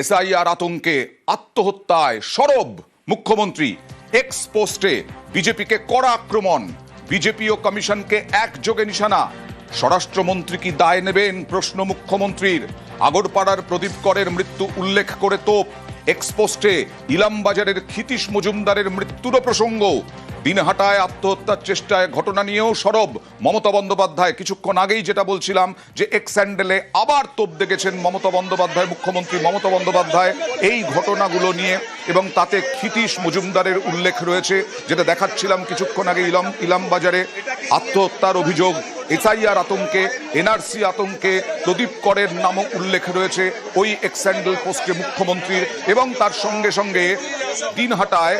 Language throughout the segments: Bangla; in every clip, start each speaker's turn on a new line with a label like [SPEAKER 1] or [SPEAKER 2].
[SPEAKER 1] এসআইআর আতঙ্কে আত্মহত্যায় সরব মুখ্যমন্ত্রী। এক্স পোস্টে বিজেপিকে কড়া আক্রমণ। বিজেপি ও কমিশনকে একযোগে নিশানা। স্বরাষ্ট্রমন্ত্রী কি দায় নেবেন? প্রশ্ন মুখ্যমন্ত্রীর। আগরপাড়ার প্রদীপ করের মৃত্যু উল্লেখ করে তোপ। এক্সপোস্টে ইলামবাজারের ক্ষিতীশ মজুমদারের মৃত্যুরও প্রসঙ্গ। দিনহাটায় আত্মহত্যার চেষ্টায় ঘটনা নিয়েও সরব মমতা বন্দ্যোপাধ্যায়। কিছুক্ষণ আগেই যেটা বলছিলাম যে এক্স স্যান্ডেলে আবার তোপ দেখেছেন মমতা বন্দ্যোপাধ্যায়, মুখ্যমন্ত্রী মমতা বন্দ্যোপাধ্যায় এই ঘটনাগুলো নিয়ে এবং তাতে ক্ষিতীশ মজুমদারের উল্লেখ রয়েছে, যেটা দেখাচ্ছিলাম কিছুক্ষণ আগে ইলাম ইলাম বাজারে আত্মহত্যার অভিযোগ, এসআইআর আতঙ্কে, এনআরসি আতঙ্কে প্রদীপ করের নামও উল্লেখ রয়েছে ওই এক্স্যান্ডেল পোস্টে মুখ্যমন্ত্রীর এবং তার সঙ্গে সঙ্গে দিনহাটায়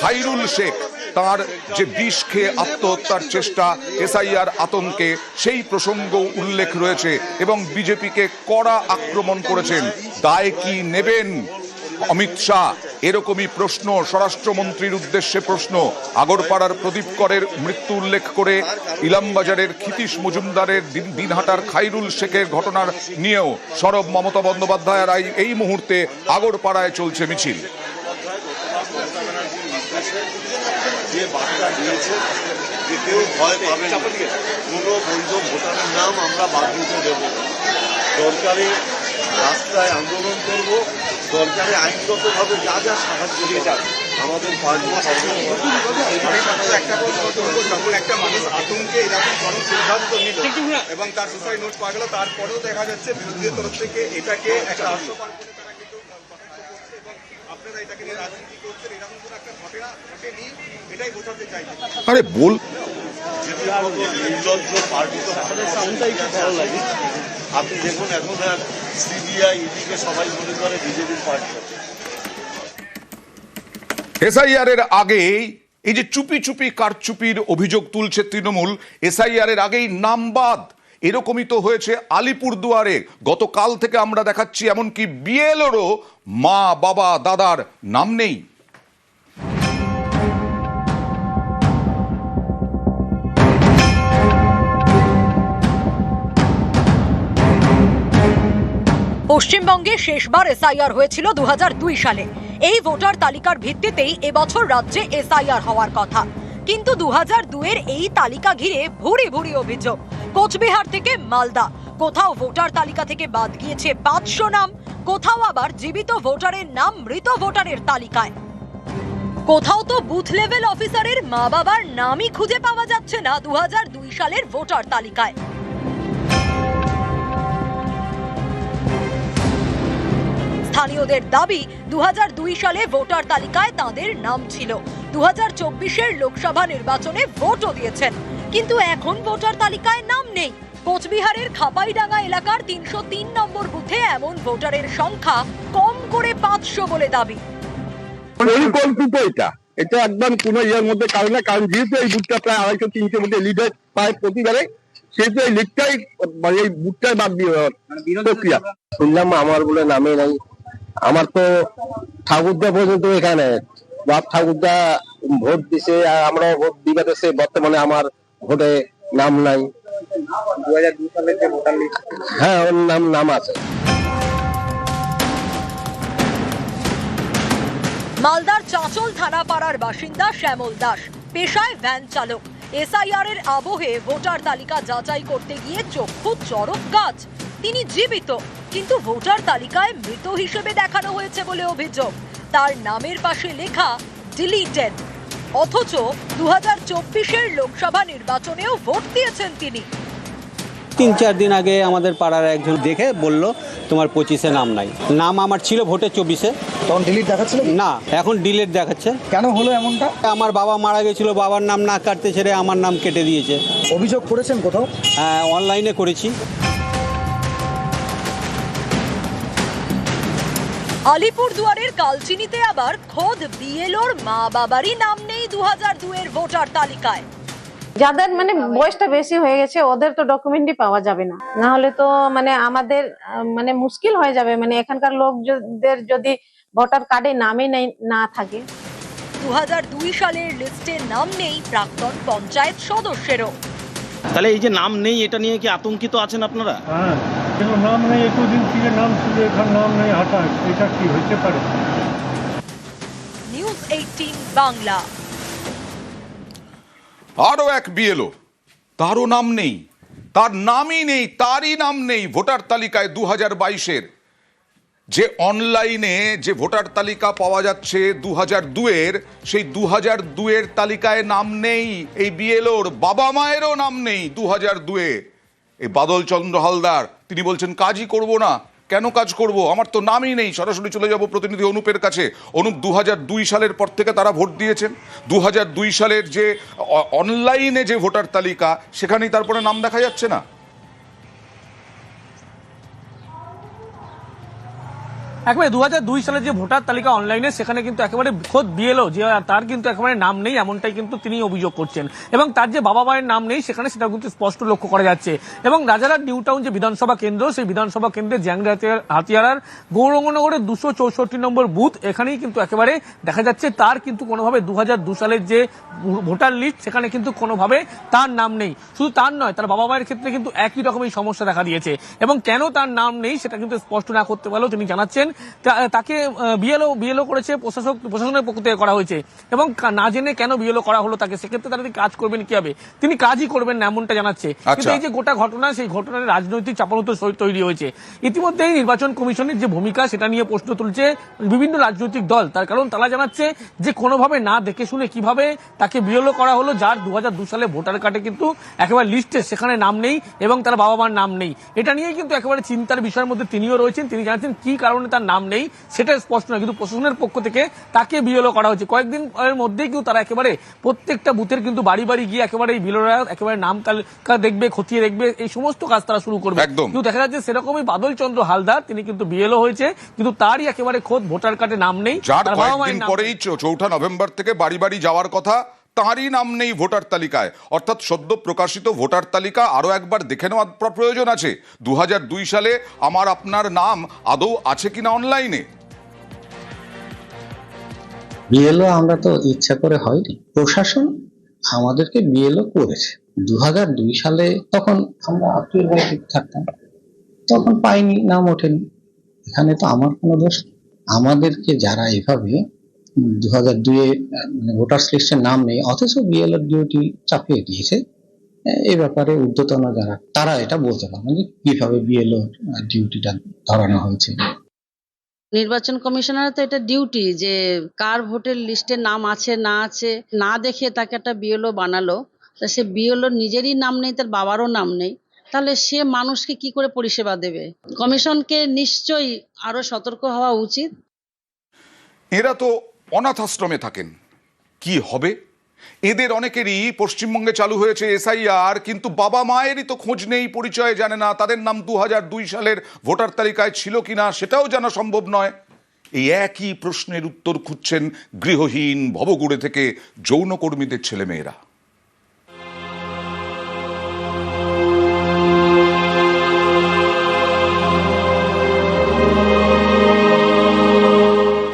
[SPEAKER 1] খাইরুল শেখ। তার যে বিষ খেয়ে আত্মহত্যার চেষ্টা এসআইআর আতঙ্কে, সেই প্রসঙ্গ উল্লেখ রয়েছে এবং বিজেপিকে কড়া আক্রমণ করেছেন। দায় কি নেবেন? অমিত শাহ, এরকমই প্রশ্ন স্বরাষ্ট্রমন্ত্রীর উদ্দেশ্যে প্রশ্ন। আগরপাড়ার প্রদীপ করের মৃত্যু উল্লেখ করে ইলামবাজারের ক্ষিতীশ মজুমদারের দিন- দিনহাটার খাইরুল শেখের ঘটনার নিয়েও সরব মমতা বন্দ্যোপাধ্যায় আর এই- এই মুহূর্তে আগরপাড়ায় চলছে মিছিল।
[SPEAKER 2] যে বার্তা দিয়েছে। যে কেউ ভয় পাবে না। কোনো বৈধ ভোটারের নাম আমরা বাদ দিতে দেব। দরকারে রাস্তায় আন্দোলন করব। দরকারে আইনগতভাবে যা যা সাহায্য দিয়ে আমাদের পার্টি
[SPEAKER 3] একটা মানুষ আতঙ্কে এরকম কোনো সিদ্ধান্ত নিল এবং তার সুসাইড নোট পাওয়া গেল। তারপরেও দেখা যাচ্ছে বিরোধীদের তরফ থেকে এটাকে একটা
[SPEAKER 1] আরে বল
[SPEAKER 2] নির্লজ্জ পার্টি তো সাউন্ডটাই খুব ভালো। লাগে আপনি দেখুন এখন আর সিবিআই ইডিকে সবাই মনে করে বিজেপির পার্টি
[SPEAKER 1] এসআইআর এর আগেই এই যে চুপি চুপি কারচুপির অভিযোগ তুলছে তৃণমূল এসআইআর এর আগেই নামবাদ এরকমই তো হয়েছে আলিপুরদুয়ারে। গতকাল থেকে আমরা দেখাচ্ছি এমনকি বিএলওরও মা, বাবা, দাদার নাম নেই।
[SPEAKER 4] পশ্চিমবঙ্গে শেষবার এসআইআর হয়েছিল দু হাজার দুই সালে। এই ভোটার তালিকার ভিত্তিতেই এবছর রাজ্যে এসআইআর হওয়ার কথা। কিন্তু দু এর এই তালিকা ঘিরে ভুরি ভুরি অভিযোগ। কোচবিহার থেকে মালদা। কোথাও ভোটার তালিকা থেকে বাদ গিয়েছে পাঁচশো নাম, কোথাও আবার জীবিত ভোটারের নাম মৃত ভোটারের তালিকায়। কোথাও তো বুথ লেভেল অফিসারের মা বাবার নামই খুঁজে পাওয়া যাচ্ছে না দুহাজার দুই সালের ভোটার তালিকায়। স্থানীয়দের দাবি দু হাজার দুই সালে ভোটার তালিকায় তাদের নাম ছিল। দু হাজার লোকসভা নির্বাচনে ভোটও দিয়েছেন। কিন্তু এখন ভোটার তালিকায় নাম নেই। কোচবিহারের খাপাইডাঙ্গা এলাকার তিনশো তিন নম্বর বুথে এমন ভোটারের সংখ্যা কম করে পাঁচশো বলে দাবি।
[SPEAKER 5] পরিকল্পিত এটা। এটা একদম কোন ইয়ের মধ্যে কারণ না কারণ যেহেতু এই বুথটা প্রায় আড়াইশো মধ্যে লিডার পায় প্রতিবারে সেহেতু এই লিগটাই মানে এই বুথটাই বাদ দিয়ে প্রক্রিয়া। শুনলাম আমার বলে নামে নাই। আমার তো ঠাকুরদা পর্যন্ত এখানে। বাপ ঠাকুরদা ভোট দিছে আর আমরা ভোট দিবে বর্তমানে আমার ভোটে নাম নাই। হ্যাঁ ওর নাম নাম আছে।
[SPEAKER 4] মালদার চাঁচল থানাপাড়ার বাসিন্দা শ্যামল দাস, পেশায় ভ্যান চালক। এসআইআর এর আবহে ভোটার তালিকা যাচাই করতে গিয়ে চক্ষু চরক গাছ তিনি জীবিত, কিন্তু ভোটার তালিকায় মৃত হিসেবে দেখানো হয়েছে বলে অভিযোগ। তার নামের পাশে লেখা, ডিলিটেড। অথচ দু হাজার চব্বিশের লোকসভা নির্বাচনেও ভোট দিয়েছেন তিনি।
[SPEAKER 6] তিন চার দিন আগে আমাদের পাড়ার একজন দেখে বলল তোমার পঁচিশে নাম নাই। নাম আমার ছিল ভোটে চব্বিশে।
[SPEAKER 7] তখন ডিলিট দেখাচ্ছিল
[SPEAKER 6] না এখন ডিলিট দেখাচ্ছে।
[SPEAKER 7] কেন হলো এমনটা?
[SPEAKER 6] আমার বাবা মারা গেছিল বাবার নাম না কাটতে ছেড়ে আমার নাম কেটে দিয়েছে।
[SPEAKER 7] অভিযোগ করেছেন কোথাও?
[SPEAKER 6] হ্যাঁ, অনলাইনে করেছি।
[SPEAKER 4] আলিপুর দুয়ারের কালচিনিতে আবার খোদ বিএলওর মা বাবারই নাম নেই দু হাজার দুয়ের ভোটার তালিকায়।
[SPEAKER 8] যাদের মানে বয়সটা বেশি হয়ে গেছে ওদের তো ডকুমেন্টই পাওয়া যাবে না। না হলে তো মানে আমাদের মানে মুশকিল হয়ে যাবে। মানে এখানকার লোকদের যদি ভোটার কার্ডে নামে না থাকে।
[SPEAKER 4] দু হাজার দুই সালের লিস্টে নাম নেই প্রাক্তন পঞ্চায়েত সদস্যেরও।
[SPEAKER 9] তাহলে এই যে নাম নেই এটা নিয়ে কি আতঙ্কিত আছেন আপনারা?
[SPEAKER 10] কিন্তু নাম নেই এতদিন থেকে নাম ছিল এখন নাম নেই হঠাৎ। এটা কি হতে পারে?
[SPEAKER 4] নিউজ এইটিন বাংলা
[SPEAKER 1] আরও এক বিএলও। তারও নাম নেই। তার নামই নেই তারই নাম নেই ভোটার তালিকায় দু হাজার বাইশের। যে অনলাইনে যে ভোটার তালিকা পাওয়া যাচ্ছে দু হাজার দুয়ের সেই দু হাজার দুয়ের তালিকায় নাম নেই। এই বিএলওর বাবা মায়েরও নাম নেই দু হাজার দুয়ে। এই বাদল চন্দ্র হালদার তিনি বলছেন, কাজই করব না। কেন কাজ করব? আমার তো নামই নেই। সরাসরি চলে যাব প্রতিনিধি অনুপের কাছে। অনুপ দু দুই সালের পর থেকে তারা ভোট দিয়েছেন। দু দুই সালের যে অনলাইনে যে ভোটার তালিকা, সেখানেই তারপরে নাম দেখা যাচ্ছে না।
[SPEAKER 11] একেবারে দু হাজার দুই সালে যে ভোটার তালিকা অনলাইনে সেখানে কিন্তু একেবারে খোদ বিএলও যে তার কিন্তু একেবারে নাম নেই, এমনটাই কিন্তু তিনি অভিযোগ করছেন। এবং তার যে বাবা মায়ের নাম নেই, সেখানে সেটা কিন্তু স্পষ্ট লক্ষ্য করা যাচ্ছে। এবং রাজারহাট নিউ টাউন যে বিধানসভা কেন্দ্র, সেই বিধানসভা কেন্দ্রে জ্যাংরা হাতিয়ারার গৌরঙ্গনগরের দুশো চৌষট্টি নম্বর বুথ, এখানেই কিন্তু একেবারে দেখা যাচ্ছে তার কিন্তু কোনোভাবে দু হাজার দু সালের যে ভোটার লিস্ট সেখানে কিন্তু কোনোভাবে তার নাম নেই। শুধু তার নয়, তার বাবা মায়ের ক্ষেত্রে কিন্তু একই রকমের সমস্যা দেখা দিয়েছে। এবং কেন তার নাম নেই, সেটা কিন্তু স্পষ্ট না করতে পারলেও তিনি জানাচ্ছেন তাকে বিএলও বিএলও করেছে প্রশাসক প্রশাসনের পক্ষ থেকে করা হয়েছে। এবং না জেনে কেন বিএলও করা হলো তাকে সেক্ষেত্রে তারা কাজ করবেন কি হবে? তিনি কাজই করবেন না এমনটা জানাচ্ছে। কিন্তু
[SPEAKER 1] আচ্ছা।
[SPEAKER 11] এই যে গোটা ঘটনা সেই ঘটনার রাজনৈতিক চাপানোত্তর তৈরি হয়েছে। ইতিমধ্যেই নির্বাচন কমিশনের যে ভূমিকা সেটা নিয়ে প্রশ্ন তুলছে বিভিন্ন রাজনৈতিক দল। তার কারণ তারা জানাচ্ছে যে কোনোভাবে না দেখে শুনে কীভাবে তাকে বিএলও করা হলো যার দু সালে ভোটার কার্ডে কিন্তু একেবারে লিস্টে সেখানে নাম নেই এবং তার বাবা মার নাম নেই। এটা নিয়ে কিন্তু একেবারে চিন্তার বিষয়ের মধ্যে তিনিও রয়েছেন। তিনি জানাচ্ছেন কি কারণে তার নাম নেই সেটা স্পষ্ট নয়। কিন্তু প্রশাসনের পক্ষ থেকে তাকে বিএলও করা হয়েছে। কয়েকদিন এর মধ্যেই কিন্তু তারা একেবারে প্রত্যেকটা বুথের কিন্তু বাড়ি বাড়ি গিয়ে একেবারে এই বিএলওরা একেবারে নাম তালিকা দেখবে খতিয়ে দেখবে এই সমস্ত কাজ তারা শুরু করবে।
[SPEAKER 1] একদম।
[SPEAKER 11] কিন্তু দেখা যাচ্ছে সেরকমই বাদল চন্দ্র হালদার তিনি কিন্তু বিএলও হয়েছে কিন্তু তারই একেবারে খোদ ভোটার কার্ডে নাম নেই।
[SPEAKER 1] পরেই চৌঠা নভেম্বর থেকে বাড়ি বাড়ি যাওয়ার কথা তাঁরই নাম নেই ভোটার তালিকায়। অর্থাৎ সদ্য প্রকাশিত ভোটার তালিকা আরও একবার দেখে নেওয়ার প্রয়োজন আছে। দু সালে আমার আপনার নাম আদৌ আছে কিনা অনলাইনে?
[SPEAKER 12] বিএলও আমরা তো ইচ্ছা করে হয়নি। প্রশাসন আমাদেরকে বিএলও করেছে। দু সালে তখন আমরা আত্মীয় বাড়িতে থাকতাম। তখন পাইনি, নাম ওঠেনি। এখানে তো আমার কোনো দোষ আমাদেরকে যারা এভাবে দু হাজার দুয়ে মানে ভোটার লিস্টের নাম নেই অথচ বিএলও ডিউটি চাপিয়ে দিয়েছে। এই ব্যাপারে ঊর্ধ্বতন যারা তারা এটা বলতে পারবেন যে কীভাবে বিএলও ডিউটিটা ধরানো হয়েছে।
[SPEAKER 13] নির্বাচন কমিশনার তো এটা ডিউটি যে কার ভোটের লিস্টে নাম আছে না আছে না দেখে তাকে একটা বিএলও বানালো। তা সে বিএলও নিজেরই নাম নেই তার বাবারও নাম নেই। তাহলে সে মানুষকে কি করে পরিষেবা দেবে? কমিশনকে নিশ্চয়ই আরও সতর্ক হওয়া উচিত।
[SPEAKER 1] এরা তো অনাথ আশ্রমে থাকেন। কি হবে? এদের অনেকেরই পশ্চিমবঙ্গে চালু হয়েছে এসআইআর, কিন্তু বাবা মায়েরই তো খোঁজ নেই, পরিচয় জানে না, তাদের নাম দু সালের ভোটার তালিকায় ছিল কি না সেটাও জানা সম্ভব নয়। এই একই প্রশ্নের উত্তর খুঁজছেন গৃহহীন ভবগুড়ে থেকে যৌনকর্মীদের ছেলেমেয়েরা।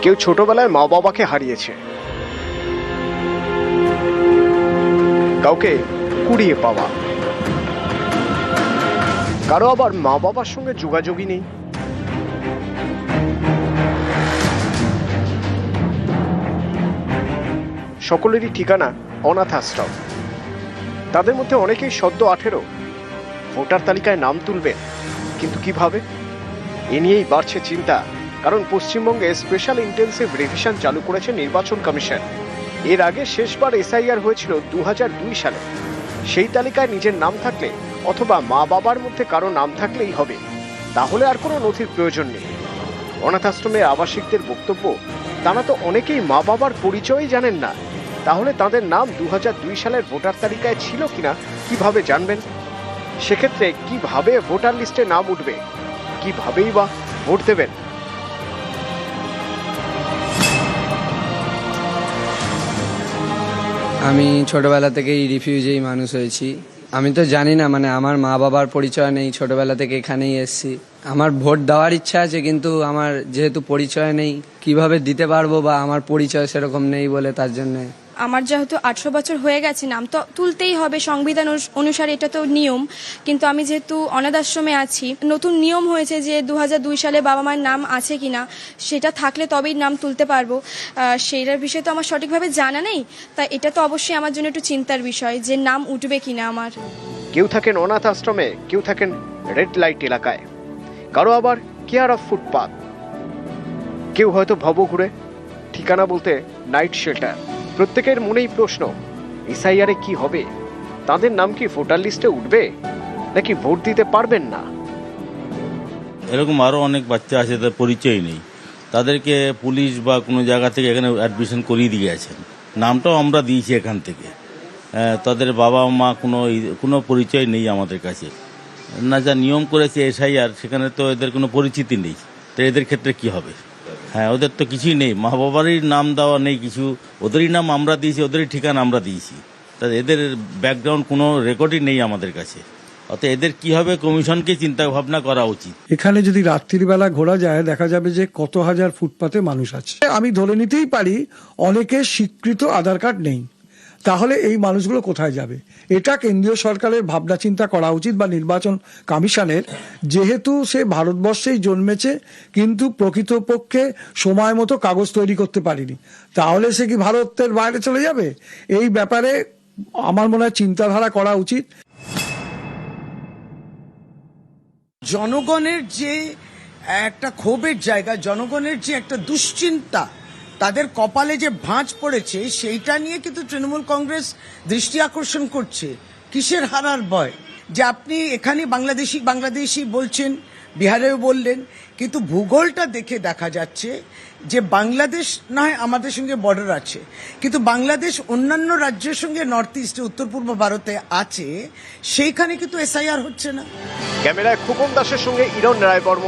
[SPEAKER 14] কেউ ছোটবেলায় মা বাবাকে হারিয়েছে। কাউকে কুড়িয়ে পাওয়া। কারও আবার মা বাবার সঙ্গে যোগাযোগই নেই। সকলেরই ঠিকানা অনাথ আশ্রম। তাদের মধ্যে অনেকেই সদ্য আঠেরো। ভোটার তালিকায় নাম তুলবেন, কিন্তু কীভাবে? এ নিয়েই বাড়ছে চিন্তা। কারণ পশ্চিমবঙ্গে স্পেশাল ইন্টেন্সিভ রিভিশন চালু করেছে নির্বাচন কমিশন। এর আগে শেষবার এসআইআর হয়েছিল দু দুই সালে। সেই তালিকায় নিজের নাম থাকলে অথবা মা বাবার মধ্যে কারও নাম থাকলেই হবে। তাহলে আর কোনো নথির প্রয়োজন নেই। অনাথ আশ্রমে আবাসিকদের বক্তব্য, তারা তো অনেকেই মা বাবার পরিচয়ই জানেন না। তাহলে তাদের নাম দু হাজার দুই সালের ভোটার তালিকায় ছিল কিনা, কীভাবে জানবেন? সেক্ষেত্রে কীভাবে ভোটার লিস্টে নাম উঠবে? কিভাবেই বা ভোট দেবেন?
[SPEAKER 6] আমি ছোটবেলা থেকেই রিফিউজেই মানুষ হয়েছি। আমি তো জানি না মানে আমার মা বাবার পরিচয় নেই, ছোটবেলা থেকে এখানেই এসেছি। আমার ভোট দেওয়ার ইচ্ছা আছে, কিন্তু আমার যেহেতু পরিচয় নেই, কীভাবে দিতে পারব বা আমার পরিচয় সেরকম নেই বলে তার জন্য
[SPEAKER 15] আমার যেহেতু আঠেরো বছর হয়ে গেছে নাম, তো তুলতেই হবে সংবিধান অনুসারে, এটা তো নিয়ম। কিন্তু আমি যেহেতু অনাথ আশ্রমে আছি, নতুন নিয়ম হয়েছে যে দু সালে বাবা মায়ের নাম আছে কিনা, সেটা থাকলে তবেই নাম তুলতে পারব। সেইটার বিষয়ে তো আমার সঠিকভাবে জানা নেই, তাই এটা তো অবশ্যই আমার জন্য একটু চিন্তার বিষয় যে নাম উঠবে কিনা আমার।
[SPEAKER 14] কেউ থাকেন অনাথ আশ্রমে, কেউ থাকেন রেড লাইট এলাকায়। কারও আবার কেয়ার অফ ফুটপাথ কেউ হয়তো ভবঘুরে, ঠিকানা বলতে নাইট শেল্টার প্রত্যেকের মনেই প্রশ্ন এসআইআরে কি হবে? তাদের নাম কি ভোটার লিস্টে উঠবে? নাকি ভোট দিতে পারবেন না?
[SPEAKER 16] এরকম আরও অনেক বাচ্চা আছে তার পরিচয় নেই। তাদেরকে পুলিশ বা কোনো জায়গা থেকে এখানে অ্যাডমিশন করিয়ে দিয়ে গেছেন। নামটাও আমরা দিয়েছি এখান থেকে। আহ, তাদের বাবা মা কোনো কোনো পরিচয় নেই আমাদের কাছে। না যা নিয়ম করেছে এসআইআর সেখানে তো এদের কোনো পরিচিতি নেই। তো এদের ক্ষেত্রে কি হবে? হ্যাঁ ওদের তো কিছুই নেই। মা বাবারই নাম দেওয়া নেই কিছু। ওদেরই নাম আমরা দিয়েছি, ওদেরই ঠিকানা আমরা দিয়েছি। তা এদের ব্যাকগ্রাউন্ড কোনো রেকর্ডই নেই আমাদের কাছে। অর্থাৎ এদের কি হবে কমিশনকে চিন্তা ভাবনা করা উচিত?
[SPEAKER 7] এখানে যদি রাত্রিবেলা ঘোরা যায়, দেখা যাবে যে কত হাজার ফুটপাতে মানুষ আছে। আমি ধরে নিতেই পারি, অনেকের স্বীকৃত আধার কার্ড নেই। তাহলে এই মানুষগুলো কোথায় যাবে? এটা কেন্দ্রীয় সরকারের ভাবনা চিন্তা করা উচিত বা নির্বাচন কমিশনের। যেহেতু সে ভারতবর্ষেই জন্মেছে, কিন্তু প্রকৃতপক্ষে সময় মতো কাগজ তৈরি করতে পারেনি। তাহলে সে কি ভারতের বাইরে চলে যাবে? এই ব্যাপারে আমার মনে হয় চিন্তাধারা করা উচিত।
[SPEAKER 17] জনগণের যে একটা ক্ষোভের জায়গা, জনগণের যে একটা দুশ্চিন্তা তাদের কপালে যে ভাঁজ পড়েছে, সেইটা নিয়ে কিন্তু তৃণমূল কংগ্রেস দৃষ্টি আকর্ষণ করছে। কিসের হারার ভয়? যে আপনি এখানে বাংলাদেশি বাংলাদেশি বলছেন, বিহারেও বললেন, কিন্তু ভূগোলটা দেখে দেখা যাচ্ছে যে বাংলাদেশ না হয় আমাদের সঙ্গে বর্ডার আছে, কিন্তু বাংলাদেশ অন্যান্য রাজ্যের সঙ্গে নর্থ ইস্টে উত্তর পূর্ব ভারতে আছে, সেইখানে কিন্তু এসআইআর হচ্ছে না।
[SPEAKER 14] ক্যামেরায় খোকন দাসের সঙ্গে ইরন রায় বর্মন